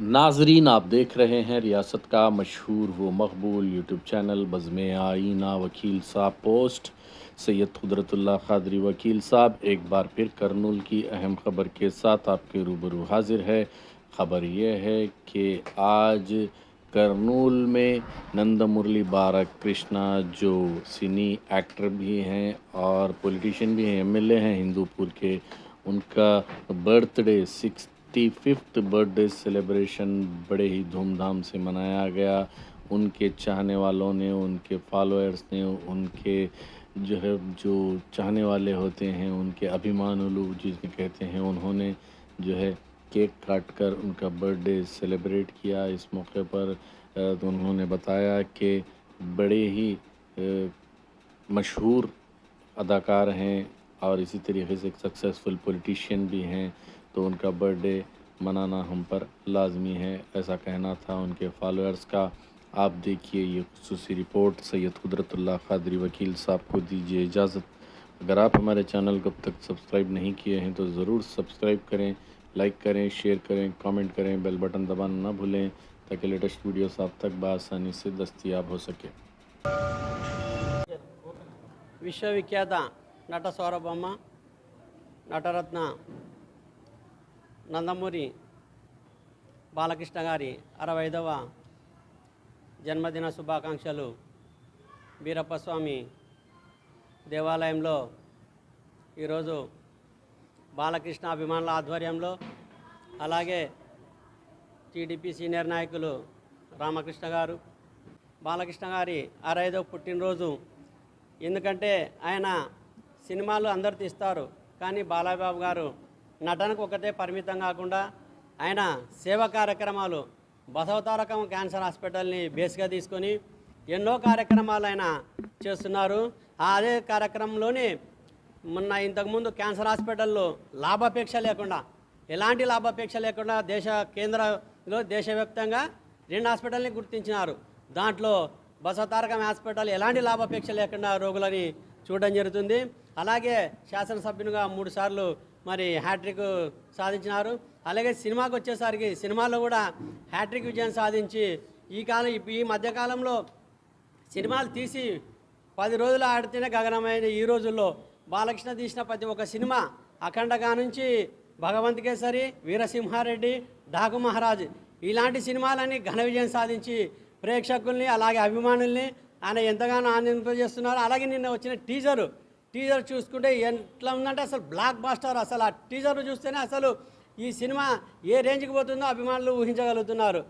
ناظرین، آپ دیکھ رہے ہیں ریاست کا مشہور و مقبول یوٹیوب چینل بزم آئینہ وکیل صاحب پوسٹ۔ سید قدرت اللہ قادری وکیل صاحب، ایک بار پھر کرنول کی اہم خبر کے ساتھ آپ کے روبرو حاضر ہے۔ خبر یہ ہے کہ آج کرنول میں نند مرلی، بارک کرشنا جو سینی ایکٹر بھی ہیں اور پولیٹیشن بھی ہیں، ایم ایل اے ہیں ہندو پور کے، ان کا برتھ ڈے سکس ففٹی ففتھ برتھ ڈے سیلیبریشن بڑے ہی دھوم دھام سے منایا گیا۔ ان کے چاہنے والوں نے، ان کے فالوئرس نے، ان کے جو ہے، جو چاہنے والے ہوتے ہیں، ان کے ابھیمان لوگ جسے کہتے ہیں، انہوں نے جو ہے کیک کاٹ کر ان کا برتھ ڈے سیلیبریٹ کیا۔ اس موقع پر تو انہوں نے بتایا کہ بڑے ہی مشہور اداکار ہیں اور اسی طریقے سے ایک سکسیزفل پولیٹیشین بھی ہیں۔ تو ان کا برتھ ڈے منانا ہم پر لازمی ہے، ایسا کہنا تھا ان کے فالوئرز کا۔ آپ دیکھیے یہ خصوصی رپورٹ سید قدرت اللہ قادری وکیل صاحب کو دیجیے اجازت۔ اگر آپ ہمارے چینل کو اب تک سبسکرائب نہیں کیے ہیں تو ضرور سبسکرائب کریں لائک کریں شیئر کریں کامنٹ کریں بیل بٹن دبانا نہ بھولیں تاکہ لیٹسٹ ویڈیوز آپ تک بآسانی سے دستیاب ہو سکے విశ్వవిఖ్యాత నట ناٹا رتنا۔ నందమూరి బాలకృష్ణ గారి అరవై ఐదవ జన్మదిన శుభాకాంక్షలు బీరప్పస్వామి దేవాలయంలో ఈరోజు బాలకృష్ణ అభిమానుల ఆధ్వర్యంలో అలాగే టీడీపీ సీనియర్ నాయకులు రామకృష్ణ గారు. బాలకృష్ణ గారి అరైదో పుట్టినరోజు. ఎందుకంటే ఆయన సినిమాలు అందరు తీస్తారు. కానీ బాలబాబు గారు నటనకు ఒకటే పరిమితం కాకుండా ఆయన సేవా కార్యక్రమాలు బసవతారకం క్యాన్సర్ హాస్పిటల్ని బేస్గా తీసుకొని ఎన్నో కార్యక్రమాలు ఆయన చేస్తున్నారు. ఆ అదే కార్యక్రమంలోనే మొన్న ఇంతకుముందు క్యాన్సర్ హాస్పిటల్లో లాభాపేక్ష లేకుండా ఎలాంటి లాభాపేక్ష లేకుండా దేశ కేంద్రంలో దేశవ్యాప్తంగా రెండు హాస్పిటల్ని గుర్తించినారు. దాంట్లో బసవతారకం హాస్పిటల్ ఎలాంటి లాభాపేక్ష లేకుండా రోగులని చూడడం జరుగుతుంది. అలాగే శాసనసభ్యునిగా మూడుసార్లు మరి హ్యాట్రిక్ సాధించినారు. అలాగే సినిమాకి వచ్చేసరికి సినిమాలో కూడా హ్యాట్రిక్ విజయం సాధించి ఈ కాలం ఈ మధ్యకాలంలో సినిమాలు తీసి పది రోజులు ఆడితేనే గగనమైన ఈ రోజుల్లో బాలకృష్ణ తీసిన ప్రతి ఒక్క సినిమా అఖండగా నుంచి భగవంత్ కేసరి వీరసింహారెడ్డి డాకు మహారాజ్ ఇలాంటి సినిమాలన్నీ ఘన విజయం సాధించి ప్రేక్షకుల్ని అలాగే అభిమానుల్ని ఆయన ఎంతగానో ఆనందింపజేస్తున్నారు. అలాగే నిన్న వచ్చిన టీజరు టీజర్ చూసుకుంటే ఎట్లా ఉందంటే అసలు బ్లాక్ బాస్టర్ అసలు ఆ టీజర్ చూస్తేనే అసలు ఈ సినిమా ఏ రేంజ్కి పోతుందో అభిమానులు ఊహించగలుగుతున్నారు.